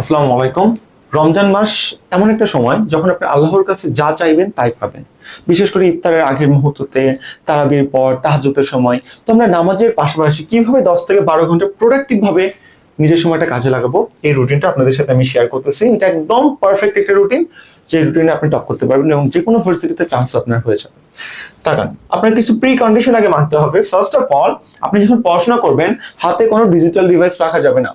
আসসালামু আলাইকুম। রমজান মাস এমন একটা সময় যখন আপনি আল্লাহর কাছে যা চাইবেন তাই পাবেন। বিশেষ করে ইফতারের আগের মুহূর্ততে, তারাবির পর তাহাজতের সময়। তো আমরা নামাজের পাশাপাশি কীভাবে দশ থেকে বারো ঘণ্টা প্রোডাক্টিভ ভাবে নিজের সময়টা কাজে লাগাবো, এই রুটিনটা আপনাদের সাথে আমি শেয়ার করতেছি। এটা একদম পারফেক্ট একটা রুটিন যে রুটিনে আপনি টপ করতে পারবেন এবং যে কোনো পরিস্থিতিতে চান্স আপনার হয়ে যাবে। তাকান, আপনার কিছু প্রি কন্ডিশন আগে মানতে হবে। ফার্স্ট অফ অল আপনি যখন পড়াশোনা করবেন, হাতে কোনো ডিজিটাল ডিভাইস রাখা যাবে না।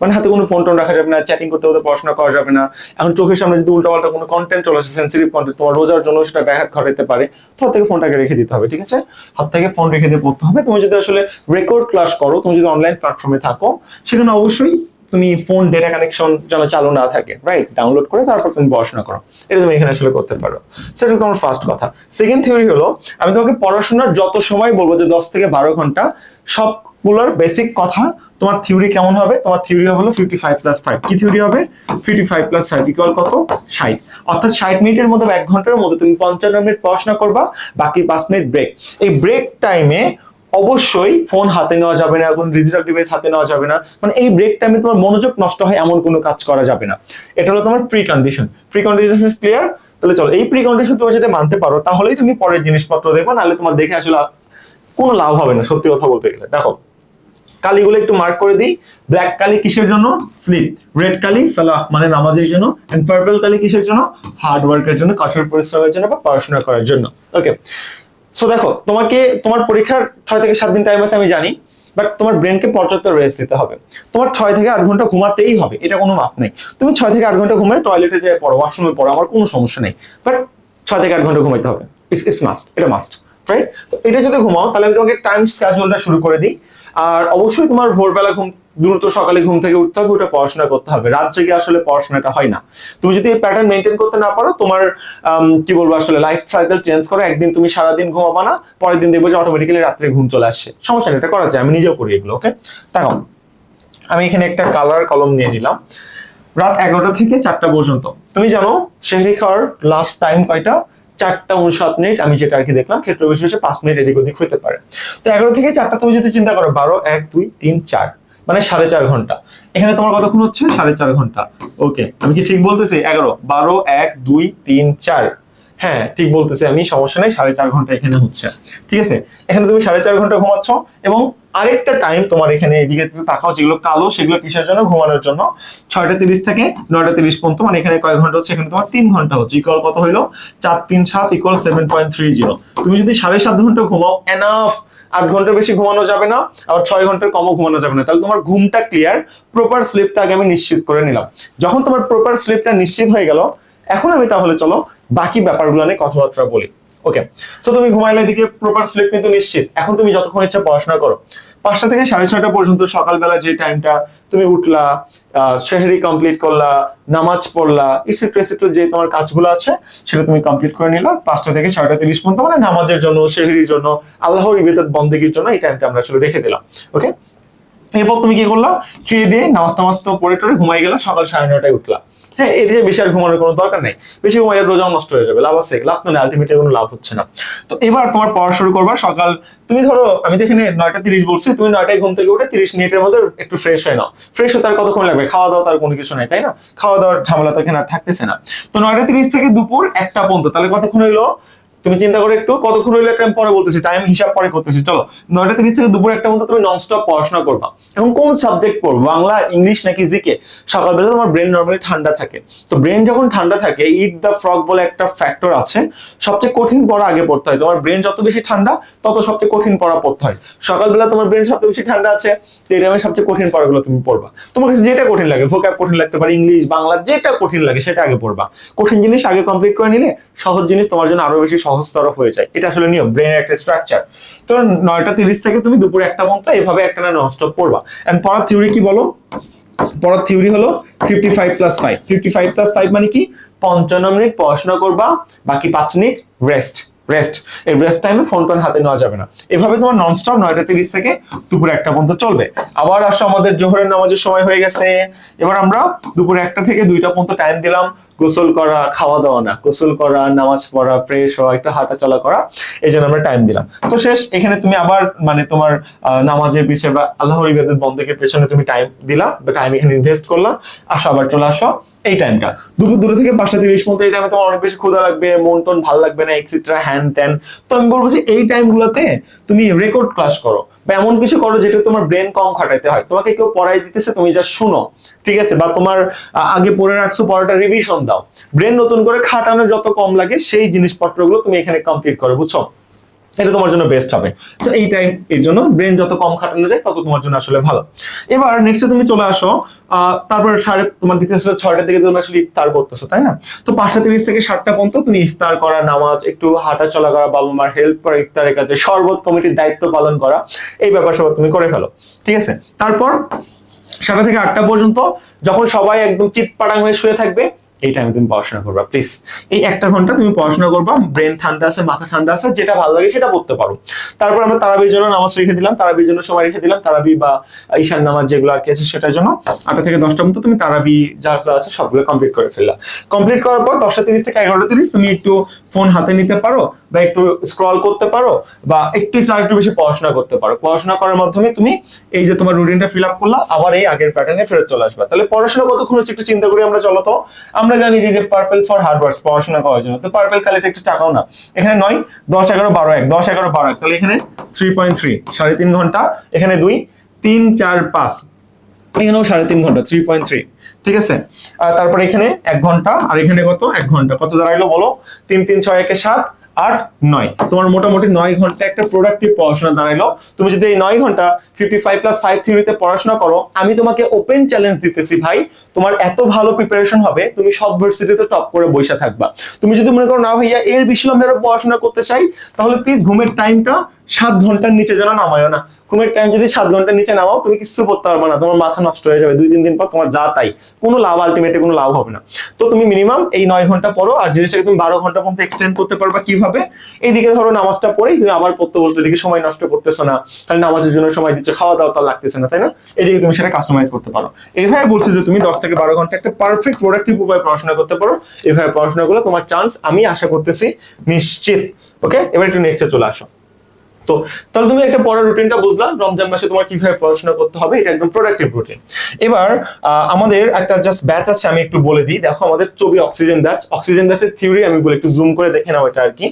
মানে হাতে কোনো ফোন টোন রাখা যাবে না চ্যাটিং করতে করতে পড়াশোনা করা যাবে না। এখন চোখের সামনে যদি উল্টাপাল্টা কোনো কন্টেন্ট চলে আসে সেন্সিটিভ কন্টেন্ট তোমার রোজার জন্য সেটা ব্যাঘাত ঘটাতে পারে তো হাত থেকে ফোনটাকে রেখে দিতে হবে, ঠিক আছে? হাত থেকে ফোন রেখে দিয়ে পড়তে হবে। তুমি যদি আসলে রেকর্ড ক্লাস করো, তুমি যদি অনলাইন প্ল্যাটফর্মে থাকো, সেখানে অবশ্যই তুমি ফোন ডেটা কানেকশন যেন চালু না থাকে রাইট ডাউনলোড করে তারপর তুমি পড়াশোনা করো। এটা তুমি এখানে আসলে করতে পারো। সেটা তোমার ফার্স্ট কথা। সেকেন্ড থিওরি হলো, আমি তোমাকে পড়াশোনার যত সময় বলব, যে দশ থেকে বারো ঘণ্টা সবগুলোর বেসিক কথা, তোমার থিওরি কেমন হবে? তোমার থিওরি হলো ফিফটি ফাইভ প্লাস ফাইভ কি থিওরি হবে? Fifty five plus five equal কত? ষাট। অর্থাৎ ষাট মিনিটের মধ্যে এক ঘণ্টার মধ্যে তুমি পঞ্চান্ন মিনিট পড়াশোনা করবা, বাকি পাঁচ মিনিট ব্রেক এই ব্রেক টাইমে অবশ্যই ফোন হাতে নেওয়া যাবে না, কোনো ডিজিটাল ডিভাইস হাতে নেওয়া যাবে না। মানে এই ব্রেক টাইমে তোমার মনোযোগ নষ্ট হয়, এমন কোনো কাজ করা যাবে না। এটা হলো তোমার precondition precondition is clear তাহলে চলো, এই প্রি কন্ডিশন তুমি যদি মানতে পারো, তাহলেই তুমি পরের জিনিসপত্র দেখবে, নাহলে তোমার দেখে আসলে কোনো লাভ হবে না, সত্যি কথা বলতে গেলে। দেখো কালিগুলো একটু মার্ক করে দিই। ব্ল্যাক কালি কিসের জন্য? স্লিপ রেড কালি সালাহ মানে নামাজের জন্য। এন্ড পার্পল কালি কিসের জন্য? হার্ড ওয়ার্কের জন্য, কঠোর পরিশ্রমের জন্য বা পড়াশোনা করার জন্য। ওকে সো দেখো, তোমাকে, তোমার পরীক্ষার ছয় থেকে সাত দিন টাইম আছে, আমি জানি। বাট তোমার ব্রেনকে পর্যাপ্ত রেস্ট দিতে হবে। তোমার ছয় থেকে আট ঘণ্টা ঘুমাতেই হবে, এটা কোনো মাপ নেই। তুমি ছয় থেকে আট ঘণ্টা ঘুমায় টয়লেটে যেয়ে পড়ো ওয়াশরুমে পড়ো, আমার কোনো সমস্যা নেই। বাট ছয় থেকে আট ঘণ্টা ঘুমাইতে হবে। ইটস ইটস মাস্ট এটা মাস্ট রাইট তো এটা যদি ঘুমাও, তাহলে আমি তোমাকে টাইম স্ক্যাজুয়ালটা শুরু করে দিই। আর অবশ্যই তোমার ভোরবেলা ঘুম, দ্রুত সকালে ঘুম থেকে উঠতে হবে, ওটা পড়াশোনা করতে হবে। রাত জেগে আসলে পড়াশোনাটা হয় না। তুমি যদি এই প্যাটার্ন মেনটেন করতে না পারো, তোমার কি বলব আসলে লাইফ সাইকেল চেঞ্জ করো, একদিন তুমি সারাদিন ঘুমাবা না, পরের দিন দেখব যে অটোমেটিক্যালি রাত্রে ঘুম চলে আসছে সমস্যা এটা করা যায়, আমি নিজেও করি এগুলো ওকে তাকাও। আমি এখানে একটা কালার কলম নিয়ে নিলাম। রাত এগারোটা থেকে চারটা পর্যন্ত। তুমি জানো শেহরি খাওয়ার লাস্ট টাইম কয়টা? চারটা উনষাট মিনিট, আমি যেটা আর কি দেখলাম, ক্ষেত্র বিশেষে পাঁচ মিনিট এদিক ওদিক হতে পারে। তো এগারো থেকে চারটা তুমি যদি চিন্তা করো, বারো, এক, দুই, তিন, চার মানে সাড়ে চার ঘণ্টা। এখানে তোমার কতক্ষণ হচ্ছে? সাড়ে চার ঘণ্টা। ওকে আমি কি ঠিক বলতেছি? এগারো, বারো, এক, দুই, তিন, চার। হ্যাঁ ঠিক বলতেছি আমি, সমস্যা নেই, সাড়ে চার ঘণ্টা এখানে হচ্ছে। ঠিক আছে? এখানে তুমি সাড়ে চার ঘণ্টা ঘুমাচ্ছ এবং আরেকটা টাইম তোমার এখানে এদিকে তাকাও, যেগুলো কালো, সেগুলো কিসের জন্য? ঘুমানোর জন্য। ছয়টা তিরিশ থেকে নয়টা তিরিশ পর্যন্ত মানে এখানে কয় ঘণ্টা হচ্ছে? এখানে তোমার তিন ঘণ্টা হচ্ছে। ইকুয়াল কত হইল? চার, তিন, সাত equal seven point three zero তুমি যদি সাড়ে সাত ঘণ্টা ঘুমাও এনাফ আট ঘণ্টার বেশি ঘুমানো যাবে না, আবার ছয় ঘণ্টার কমও ঘুমানো যাবে না। তাহলে তোমার ঘুমটা ক্লিয়ার প্রপার স্লিপটা আগে আমি নিশ্চিত করে নিলাম। যখন তোমার প্রপার স্লিপটা নিশ্চিত হয়ে গেল, এখন আমি তাহলে চলো বাকি ব্যাপারগুলো নিয়ে কথাবার্তা বলি। ওকে সো তুমি ঘুমাইলে এদিকে প্রপার স্লিপ কিন্তু নিশ্চিত। এখন তুমি যতক্ষণ ইচ্ছা পড়াশোনা করো। পাঁচটা থেকে সাড়ে ছয়টা পর্যন্ত সকালবেলা যে টাইমটা তুমি উঠলা শেহরি কমপ্লিট করলা, নামাজ পড়লা ইটসেট্রা ইটসেট্রা যে তোমার কাজগুলো আছে, সেটা তুমি কমপ্লিট করে নিলা। পাঁচটা থেকে ছয়টা তিরিশ পর্যন্ত মানে নামাজের জন্য শেহরির জন্য, আল্লাহর ইবাদত বন্দেগীর জন্য এই টাইমটা আমরা আসলে রেখে দিলাম। ওকে এরপর তুমি কি করলা? খেয়ে দিয়ে নামাজ টামাজ তো পড়ে টরে ঘুমাই গেলা, সকাল সাড়ে নটায় উঠলা। হ্যাঁ এটা যে বেশি আর ঘুমানোর কোনো দরকার নেই। বেশি ঘুমাইলে রোজাও নষ্ট হয়ে যাবে, লাভ আছে, লাভ তো নেই আলটিমেটলি কোনো লাভ হচ্ছে না। তো এবার তোমার পড়া শুরু করবা, সকাল তুমি ধরো, আমি তো এখানে নয়টা তিরিশ বলছি, তুমি নয়টায় ঘুম থেকে উঠে তিরিশ মিনিটের মধ্যে একটু ফ্রেশ হয়ে নাও। ফ্রেশ হতে আর কতক্ষণ লাগবে? খাওয়া দাওয়া তার কোনো কিছু নেই, তাই না? খাওয়া দাওয়ার ঝামেলা তো এখানে আর থাকতেছে না। তো নয়টা তিরিশ থেকে দুপুর একটা পর্যন্ত, তাহলে কতক্ষণ হইল? তুমি চিন্তা করে একটু, কতক্ষণ হইলে টাইম পরে বলতেছি টাইম হিসাব পরে করতেছি, চলো। নয়টা তিরিশ থেকে দুপুর একটা মতো তুমি ননস্টপ পড়াশোনা করবা। এখন কোন সাবজেক্ট পড়ব? বাংলা, ইংলিশ নাকি জিকে সকালবেলা তোমার ব্রেন নর্মালি ঠান্ডা থাকে। তো ব্রেন যখন ঠান্ডা থাকে ইট দ্য ফ্রক বলে একটা ফ্যাক্টর আছে। সবচেয়ে কঠিন পড়া আগে পড়তে হয়। তোমার ব্রেন যত বেশি ঠান্ডা, তত সবচেয়ে কঠিন পড়া পড়তে হয়। সকালবেলা তোমার ব্রেন সবচেয়ে বেশি ঠান্ডা আছে এই সবচেয়ে কঠিন পড়াগুলো তুমি পড়বা। তোমার কাছে যেটা কঠিন লাগে ভোকাব কঠিন লাগতে পারে, ইংলিশ, বাংলা, যেটা কঠিন লাগে, সেটা আগে পড়বা। কঠিন জিনিস আগে কমপ্লিট করে নিলে, সহজ জিনিস তোমার জন্য আরও বেশি সহজতর হয়ে যায়। এটা আসলে নিয়ম ব্রেনের একটা স্ট্রাকচার তো নয়টা তিরিশ থেকে তুমি দুপুরে একটা পর্যন্ত এভাবে একটা না ননস্টপ পড়বা। এন্ড পড়ার থিওরি কি বলো? পড়ার থিওরি হলো fifty five plus five fifty five plus five মানে কি? পঞ্চান্ন মিনিট পড়াশোনা করবা, বাকি পাঁচ মিনিট রেস্ট রেস্ট এই রেস্ট টাইমে ফোন টোন হাতে নেওয়া যাবে না। এভাবে তোমার ননস্টপ নয়টা তিরিশ থেকে দুপুর একটা পর্যন্ত চলবে। আবার আসো আমাদের জোহরের নামাজের সময় হয়ে গেছে। এবার আমরা দুপুর একটা থেকে দুইটা পর্যন্ত টাইম দিলাম। গোসল করা, খাওয়া দাওয়া না। গোসল করা, নামাজ পড়া ফ্রেশ হওয়া, একটু হাঁটা চলা করা, এই জন্য আমরা টাইম দিলাম। তো শেষ, এখানে তুমি আবার মানে তোমার নামাজের পিছনে বা আল্লাহর ইবাদত বন্ধকের পেছনে তুমি টাইম দিলা বা টাইম এখানে ইনভেস্ট করলা। আসো, আবার চলে আসো। এই টাইমটা দুপুর দুটো থেকে পাঁচটা তিরিশ পর্যন্ত এই টাইমে তোমার অনেক বেশি ক্ষুধা লাগবে, মন টন ভালো লাগবে না এক্সেট্রা হ্যান ত্যান তো আমি বলব যে এই টাইমগুলোতে তুমি রেকর্ড ক্লাস করো। বা এমন কিছু করো যেটা তোমার ব্রেন কম খাটাইতে হয়। তোমাকে কেউ পড়াই দিতেছে, তুমি যা শুনো, ঠিক আছে? বা তোমার আগে পড়ে রাখছো, পড়াটা রিভিশন দাও। ব্রেন নতুন করে খাটানো যত কম লাগে, সেই জিনিসপত্রগুলো তুমি এখানে কমপ্লিট করো, বুঝছ? এটা তোমার জন্য বেস্ট হবে। তো এই টাইম এর জন্য ব্রেন যত কম খাটানো যায়, তত তোমার জন্য আসলে ভালো। এবার নেক্সটে তুমি চলে আসো তারপর সাড়ে, তোমার দ্বিতীয় ছয়টা থেকে তুমি আসলে ইফতার করতেছো, তাই না? তো পাঁচটা তিরিশ থেকে সাতটা পর্যন্ত তুমি ইফতার করা, নামাজ, একটু হাঁটা চলা করা, বাবা মার হেল্প করা, ইফতারের কাছে শরবত কমিটির দায়িত্ব পালন করা, এই ব্যাপার সব তুমি করে ফেলো, ঠিক আছে? তারপর সাতটা থেকে আটটা পর্যন্ত যখন সবাই একদম চিটপাটাং হয়ে শুয়ে থাকবে এই টাইমে তুমি পড়াশোনা করবা। প্লিজ এই একটা ঘণ্টা তুমি পড়াশোনা করবা ব্রেন ঠান্ডা আছে, মাথা ঠান্ডা আছে, যেটা ভালো লাগে সেটা পড়তে পারো। তারপর আমরা তারাবির জন্য নামাজ রেখে দিলাম, তারাবির জন্য সময় রেখে দিলাম, তারাবি বা ঈশান নামাজ যেগুলো আর কি আছে সেটার জন্য। আটটা থেকে দশটা মতো তুমি তারাবি যা যা আছে সবগুলো কমপ্লিট করে ফেললা। কমপ্লিট করার পর দশটা তিরিশ থেকে এগারোটা তিরিশ তুমি একটু ফোন হাতে নিতে পারো বা একটু স্ক্রল করতে পারো বা একটু একটু আরেকটু বেশি পড়াশোনা করতে পারো। পড়াশোনা করার মাধ্যমে তুমি এই যে তোমার রুটিনটা ফিল আপ করলা, আবার এই আগের প্যাটার্নে ফেরত চলে আসবে। তাহলে পড়াশোনা কতক্ষণ হচ্ছে একটু চিন্তা করি আমরা, চলো তো। আমরা জানি যে যে পার্পেল ফর হার্ড ওয়ার্কস পড়াশোনা করার জন্য। তো পার্পেল কালেক্ট একটু টাকাও না। এখানে নয়, দশ এগারো বারো এক, দশ এগারো বারো এক। তাহলে এখানে থ্রি পয়েন্ট থ্রি সাড়ে তিন ঘণ্টা। এখানে দুই, তিন, চার, পাঁচ। এখানেও সাড়ে তিন ঘণ্টা থ্রি পয়েন্ট থ্রি ঠিক আছে? আর তারপরে এখানে এক ঘণ্টা, আর এখানে কত? এক ঘণ্টা। কত দাঁড়াইলো বলো? তিন তিন, ছয়, একে সাত। আট, নয়। তোমার মোটামুটি নয় ঘণ্টা একটা প্রোডাক্টিভ পড়াশোনা দাঁড়াইলো। তুমি যদি এই নয় ঘণ্টা ফিফটি ফাইভ প্লাস ফাইভ থ্রিতে পড়াশোনা করো, আমি তোমাকে ওপেন চ্যালেঞ্জ দিতেছি ভাই। তোমার এত ভালো প্রিপারেশন হবে, তুমি সব ভার্সিটিতে টপ করে বসে থাকবা। তুমি যদি মনে করো, না ভাইয়া, এর বেশি আমি আরও পড়াশোনা করতে চাই, তাহলে প্লিজ ঘুমের টাইমটা সাত ঘণ্টার নিচে যেন নামায়ও না। ঘুমের টাইম যদি সাত ঘণ্টার নিচে নামাও, তুমি কিছু করতে পারবে না। তোমার মাথা নষ্ট হয়ে যাবে। দুই, তিন দিন পর তোমার যা তাই। কোনো লাভ আলটিমেটে কোনো লাভ হবে না। তো তুমি মিনিমাম এই নয় ঘণ্টা পড়ো, আর জিনিসটাকে তুমি বারো ঘণ্টা পর্যন্ত এক্সটেন্ড করতে পারবা, কীভাবে? এইদিকে ধরো নামাজটা পড়েই তুমি আবার পড়তে বলতে এদিকে সময় নষ্ট করতেছো না। তাহলে নামাজের জন্য সময় দিচ্ছ, খাওয়া দাওয়া তো লাগতেছে না, তাই না? এদিকে তুমি সেটা কাস্টমাইজ করতে পারো। এইভাবে বলছি যে তুমি দশ থেকে বারো ঘণ্টা একটা পারফেক্ট প্রোডাক্টিভ উপায়ে পড়াশোনা করতে পারো। এইভাবে পড়াশোনা করলে তোমার চান্স আমি আশা করতেছি, নিশ্চিত। ওকে এবার একটু নেক্সটে চলে আসো। তো তাহলে তুমি একটা পড়ার রুটিনটা বুঝলা, রমজান মাসে তোমার কীভাবে পড়াশোনা করতে হবে, এটা একদম প্রোডাক্টিভ রুটিন এবার আমাদের একটা জাস্ট ব্যাচ আছে, আমি একটু বলে দিই। দেখো, আমাদের চবি অক্সিজেন ব্যাচ অক্সিজেন ব্যাচের থিওরি আমি বলে একটু জুম করে দেখে নাও এটা আর কি।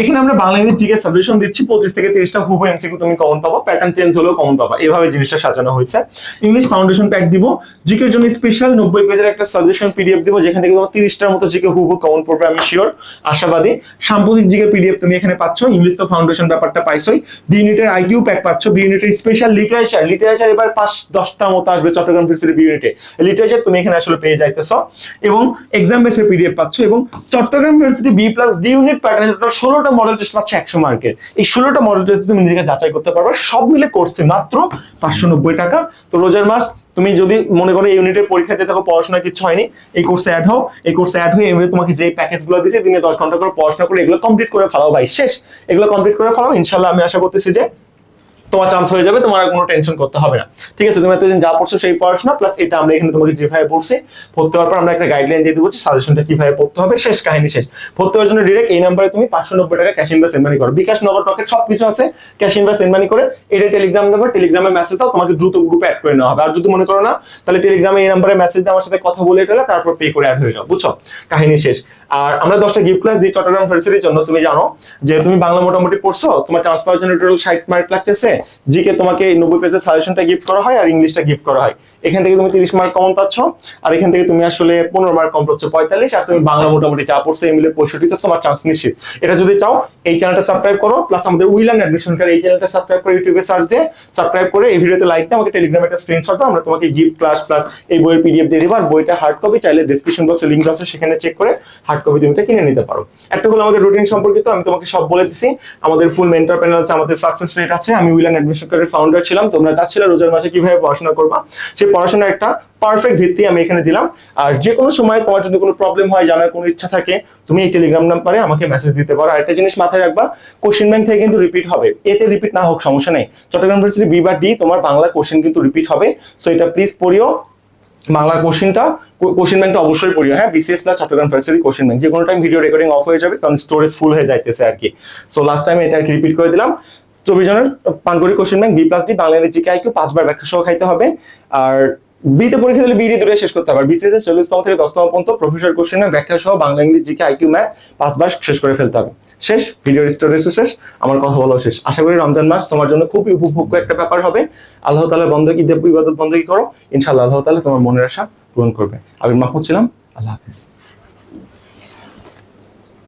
এখানে আমরা বাংলা ইংলিশ জিকে সাজেশন দিচ্ছি, পঁচিশ থেকে তিরিশটা হুবু এমসিকিউ তুমি কমন পাবো প্যাটার্ন চেঞ্জ হলেও কমন পাবা। এভাবে জিনিসটা সাজানো হয়েছে। ইংলিশ ফাউন্ডেশন প্যাক দিব। জিকের জন্য স্পেশাল নব্বই পেজের একটা সাজেশন পিডিএফ দিব, যেখান থেকে তোমার তিরিশটার মতো জিকে হুবু কমন পড়বে, আমি শিওর আশাবাদী। সাম্প্রতিক জিকে পিডিএফ তুমি এখানে পাচ্ছ ইংলিশ তো ফাউন্ডেশন ব্যাপারটা পাইছই। বি ইউনিটের আইকিউ প্যাক পাচ্ছ বি ইউনিটের স্পেশাল লিটারেচার লিটারেচার এবার পাঁচ, দশটা মতো আসবে চট্টগ্রাম ফিউনিভার্সিটি বি ইউনিটে লিটারেচার তুমি এখানে আসলে পেয়ে যাইতেছ। এবং এক্সাম বেসের পিডিএফ পাচ্ছ এবং Chattogram university B plus D unit pattern total ষোলোটা মডেল টেস্ট পাচ্ছে একশো মার্কের এই ষোলোটা মডেল টেস্ট তুমি নিজেকে যাচাই করতে পারবে, সব মিলে করছে মাত্র পাঁচশো নব্বই টাকা। তো রোজার মাস, তুমি যদি মনে করো এই ইউনিটের পরীক্ষা দিয়ে থাকো পড়াশোনা কিছু হয়নি, এই কোর্সে অ্যাড হও, এই কোর্সে অ্যাড হয়ে এমনি তোমাকে যে প্যাকেজগুলো দিয়েছে, দিনে দশ ঘণ্টা করে পড়াশোনা করে এগুলো কমপ্লিট করে ফেলাও ভাই, শেষ। এগুলো কমপ্লিট করে ফেলাও ইনশাল্লাহ আমি আশা করতেছি যে তোমার চান্স হয়ে যাবে, তোমার কোনো টেনশন করতে হবে না। ঠিক আছে, তুমি এতদিন যা পড়ছো সেই পড়াশোনা প্লাস এটা আমরা এখানে তোমাকে যেভাবে পড়ছি ভর্তি হওয়ার পর আমরা একটা গাইডলাইন দিয়ে দেবো সাজেশনটা কীভাবে পড়তে হবে, শেষ কাহিনী শেষ। ভর্তি হওয়ার জন্য ডিরেক্ট এই নাম্বারে তুমি পাঁচশো নব্বই টাকা ক্যাশ ইনভেস্ট মানি করো। বিকাশ নগর টকের সব কিছু আছে ক্যাশ ইনভেস্ট মানি করে, এটা টেলিগ্রাম নাম্বার টেলিগ্রামে মেসেজ দাও, তোমাকে দ্রুত গ্রুপে অ্যাড করে নেওয়া হবে। আর যদি মনে করো না, তাহলে টেলিগ্রামে এই নাম্বারে মেসেজ দিয়ে আমার সাথে কথা বলে গেলে তারপর পে করে অ্যাড হয়ে যাও, বুঝছ? কাহিনী শেষ। আর আমরা দশটা গিফট ক্লাস দিই চট্টগ্রাম ফেন্সিটির জন্য, তুমি জানো যে তুমি বাংলা মোটামুটি পড়ছো, তোমার চান্স পাওয়ার জন্য টোটাল ষাট মার্ক লাগতেছে জিকে তোমাকে নব্বই পেজের সাজেশনটা গিফট করা হয় আর ইংলিশটা গিফট করা হয়। এখান থেকে তুমি তিরিশ মার্ক কমন পাচ্ছ, আর এখান থেকে তুমি আসলে পনেরো মার্ক কম পাচ্ছ, পঁয়তাল্লিশ, আর তুমি বাংলা মোটামুটি যা পড়ছো এই মিলে পঁয়ষট্টিতে তোমার চান্স নিশ্চিত। এটা যদি চাও, এই চ্যানেলটা সাবস্ক্রাইব করো প্লাস আমাদের উইল অ্যান্ড অ্যাডমিশন কার এই চ্যানেলটা সাবস্ক্রাইব করে ইউটিউবে সার্চ দিয়ে সাবস্ক্রাইব করে এই ভিডিওতে লাইক দিয়ে আমাকে টেলিগ্রামে একটা স্ক্রিনশট দাও, আমরা তোমাকে গিফট ক্লাস প্লাস এই বইয়ের পিডিএফ দিয়ে দিব, আর বইটা হার্ড কপি চাইলে ডিসক্রিপশন বক্সে লিঙ্ক আছে, সেখানে চেক করে হার্ড কপি তুমি কিনে নিতে পারো। একটা হলো আমাদের রুটিন সম্পর্কিত, আমি তোমাকে সব বলে দিছি, আমাদের ফুল মেন্টর প্যানেল আছে, আমাদের সাকসেস রেট আছে, আমি অ্যান্ড অ্যাডমিশন কার্ডের ফাউন্ডার ছিলাম। তোমরা রোজার মাসে কীভাবে পড়াশোনা করবা? সেই পড়াশোনার একটা পারফেক্ট ভিত্তি আমি এখানে দিলাম। আর যে কোনো সময় তোমার যদি কোনো প্রবলেম হয়, জানার কোনো ইচ্ছা থাকে, তুমি এই টেলিগ্রাম নাম্বারে আমাকে মেসেজ দিতে পারো। আর একটা জিনিস মাথায় রাখবা কোশ্চেন ব্যাংক থেকে কিন্তু রিপিট হবে। এতে রিপিট না হোক, সমস্যা নেই। চট্টগ্রাম ইউনিভার্সিটি বি বা ডি তোমার বাংলা কোশ্চেন কিন্তু রিপিট হবে। সো এটা প্লিজ পড়িও। বাংলা কোশ্চেনটা কোশ্চেন ব্যাংকটা অবশ্যই পড়িও। হ্যাঁ BCS plus Chattogram university question bank যে কোনো টাইম ভিডিও রেকর্ডিং অফ হয়ে যাবে, কারণ স্টোরেজ ফুল হয়ে যাইতেছে আর কি। সো লাস্ট টাইম এটা আর কি রিপিট করে দিলাম। চব্বিশ জনের পানগড়ি question bank B plus D Bangla পাঁচবার ব্যাখ্যা সহ খাইতে হবে। আর বিতে পরীক্ষা দিলে বিডি দূরে শেষ করতে হবে। চল্লিশতম থেকে দশতম পর্যন্ত প্রফেসর ব্যাখ্যা সহ বাংলা জিকে আইকিউ ম্যাথ পাঁচবার শেষ করে ফেলতে হবে। শেষ ভিডিও স্টোরেজ শেষ, আমার কথা বলাও শেষ। আশা করি রমজান মাস তোমার জন্য খুবই উপভোগ্য একটা ব্যাপার হবে। আল্লাহ তালা বন্ধ দেব ইবাদত বন্ধ করো? ইনশাআল্লাহ আল্লাহ তালা তোমার মনের আশা পূরণ করবে। আবির মাহমুদ ছিলাম। আল্লাহ হাফিজ।